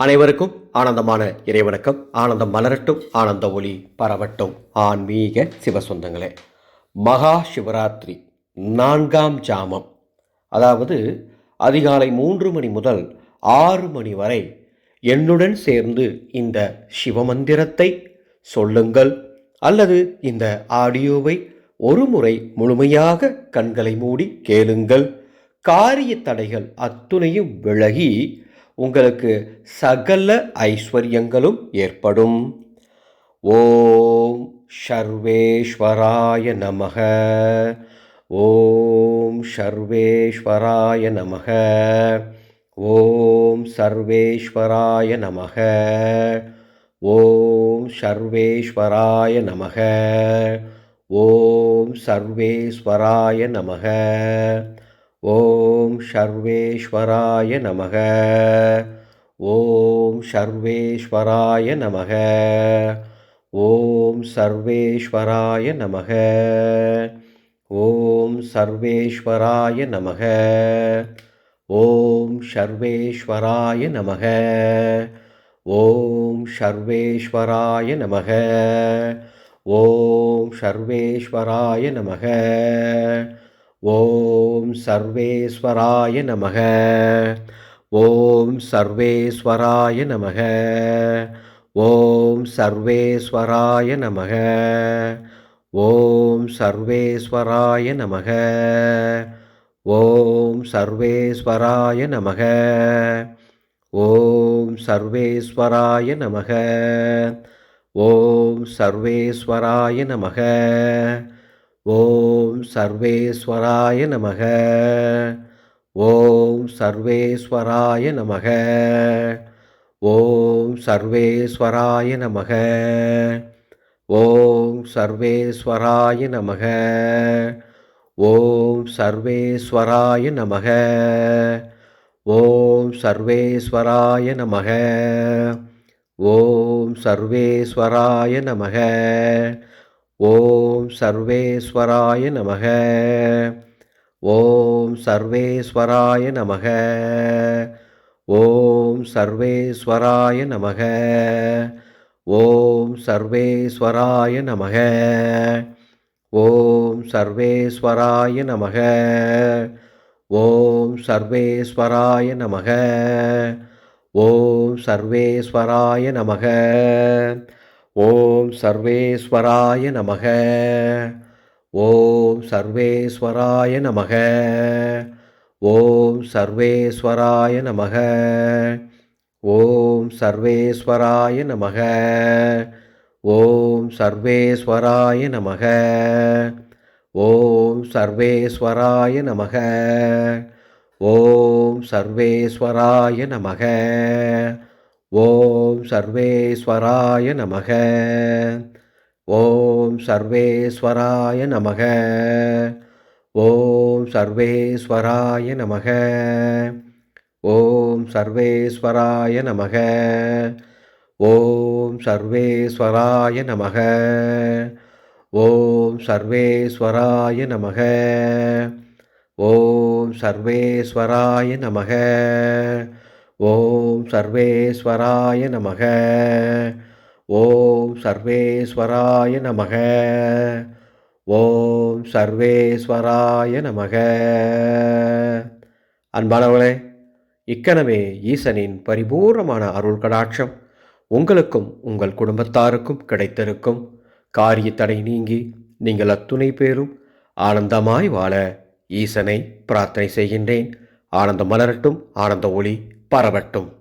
அனைவருக்கும் ஆனந்தமான இறைவணக்கம். ஆனந்தம் மலரட்டும் ஆனந்த ஒளி பரவட்டும். ஆன்மீக சிவசொந்தங்களே மகா சிவராத்திரி நான்காம் ஜாமம். அதாவது அதிகாலை மூன்று மணி முதல் ஆறு மணி வரை என்னுடன் சேர்ந்து இந்த சிவமந்திரத்தை சொல்லுங்கள் அல்லது இந்த ஆடியோவை ஒரு முறை முழுமையாக கண்களை மூடி கேளுங்கள். காரிய தடைகள் அத்துணையும் விலகி உங்களுக்கு சகல ஐஸ்வர்யங்களும் ஏற்படும். ஓம் சர்வேஸ்வராய நமக. ஓம் சர்வேஸ்வராய நமக. ஓம் சர்வேஸ்வராய நமக. ஓம் சர்வேஸ்வராய நமக. ஓம் சர்வேஸ்வராய நமக. ஓம் சர்வேஸ்வராய நமக. ஓம் சர்வேஸ்வராய நமக. ஓம் சர்வேஸ்வராய நமக. ஓம் சர்வேஸ்வராய நமக. ஓம் சர்வேஸ்வராய நமக. ஓம் சர்வேஸ்வராய நமக. ஓம் சர்வேஸ்வராய நமக. ஓம் சர்வேஸ்வராய நமக. ஓம் சர்வேஸ்வராய நமக. ஓம் சர்வேஸ்வராய நமக. ஓம் சர்வேஸ்வராய நமக. ஓம் சர்வேஸ்வராய நமக. ஓம் சர்வேஸ்வராய நமக. ஓம் சர்வேஸ்வராய நமக. ஓம் சர்வேஸ்வராய நமக. ஓம் சர்வேஸ்வராய நமக. ஓம் சர்வேஸ்வராய நமக. ஓம் சர்வேஸ்வராய நமக. ஓம் சர்வேஸ்வராய நமக. ஓம் சர்வேஸ்வராய நமக. ஓம் சர்வேஸ்வராய நமக. ஓம் சர்வேஸ்வராய நமக. ஓம் சர்வேஸ்வராய நமக. ஓம் சர்வேஸ்வராய நமக. ஓம் சர்வேஸ்வராய நமக. ஓம் சர்வேஸ்வராய நமக. ஓம் சர்வேஸ்வராய நமக. ஓம் சர்வேஸ்வராய நமக. ஓம் சர்வேஸ்வராய நமக. ஓம் சர்வேஸ்வராய நமக. ஓம் சர்வேஸ்வராய நமக. ஓம் சர்வேஸ்வராய நமக. ஓம் சர்வேஸ்வராய நமக. ஓம் சர்வேஸ்வராய நமக. ஓம் சர்வேஸ்வராய நமக. ஓம் சர்வேஸ்வராய நமக. ஓம் சர்வேஸ்வராய நமக. ஓம் சர்வேஸ்வராய நமக. ஓம் சர்வேஸ்வராய நமக. ஓம் சர்வேஸ்வராய நமக. ஓம் சர்வேஸ்வராய நமக. ஓம் சர்வேஸ்வராய நமக. ஓம் சர்வேஸ்வராய நமக. ஓம் சர்வேஸ்வராய நமக. ஓம் சர்வேஸ்வராய நமக. அன்பானவர்களே இக்கனவே ஈசனின் பரிபூர்ணமான அருள் கடாட்சம். உங்களுக்கும் உங்கள் குடும்பத்தாருக்கும் கிடைத்திருக்கும். காரிய தடை நீங்கி நீங்கள் அத்துணை பேரும் ஆனந்தமாய் வாழ ஈசனை பிரார்த்தனை செய்கின்றேன். ஆனந்தம் மலரட்டும் ஆனந்த ஒளி பரவட்டும்.